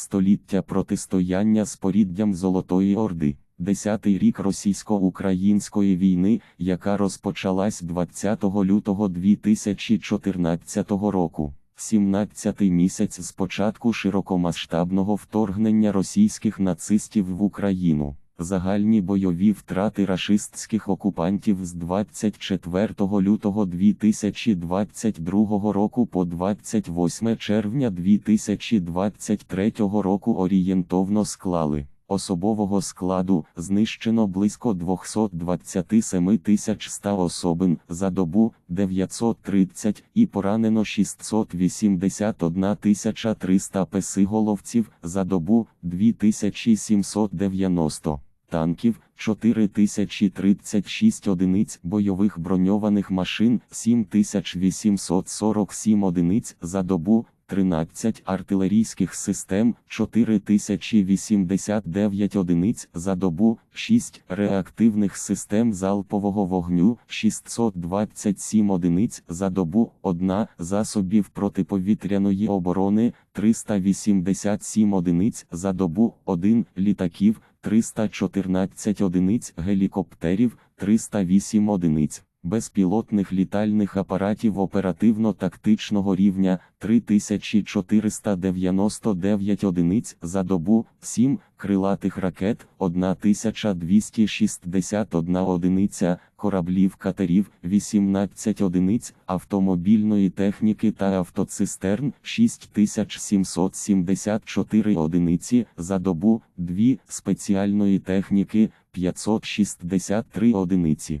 Століття протистояння з поріддям Золотої Орди. Десятий рік російсько-української війни, яка розпочалась 20 лютого 2014 року. 17-й місяць з початку широкомасштабного вторгнення російських нацистів в Україну. Загальні бойові втрати рашистських окупантів з 24 лютого 2022 року по 28 червня 2023 року орієнтовно склали. Особового складу знищено близько 227 100 особин за добу 930 і поранено 681 300 песиголовців за добу 2790 танків, 4036 одиниць бойових броньованих машин, 7847 одиниць за добу, 13 артилерійських систем, 4089 одиниць за добу, 6 реактивних систем залпового вогню, 627 одиниць за добу, 1 засобів протиповітряної оборони, 387 одиниць за добу, 1 літаків, 314 одиниць гелікоптерів, 308 одиниць. Безпілотних літальних апаратів оперативно-тактичного рівня 3499 одиниць за добу, 7 крилатих ракет, 1261 одиниця, кораблів катерів, 18 одиниць, автомобільної техніки та автоцистерн, 6774 одиниці за добу, 2 спеціальної техніки, 563 одиниці.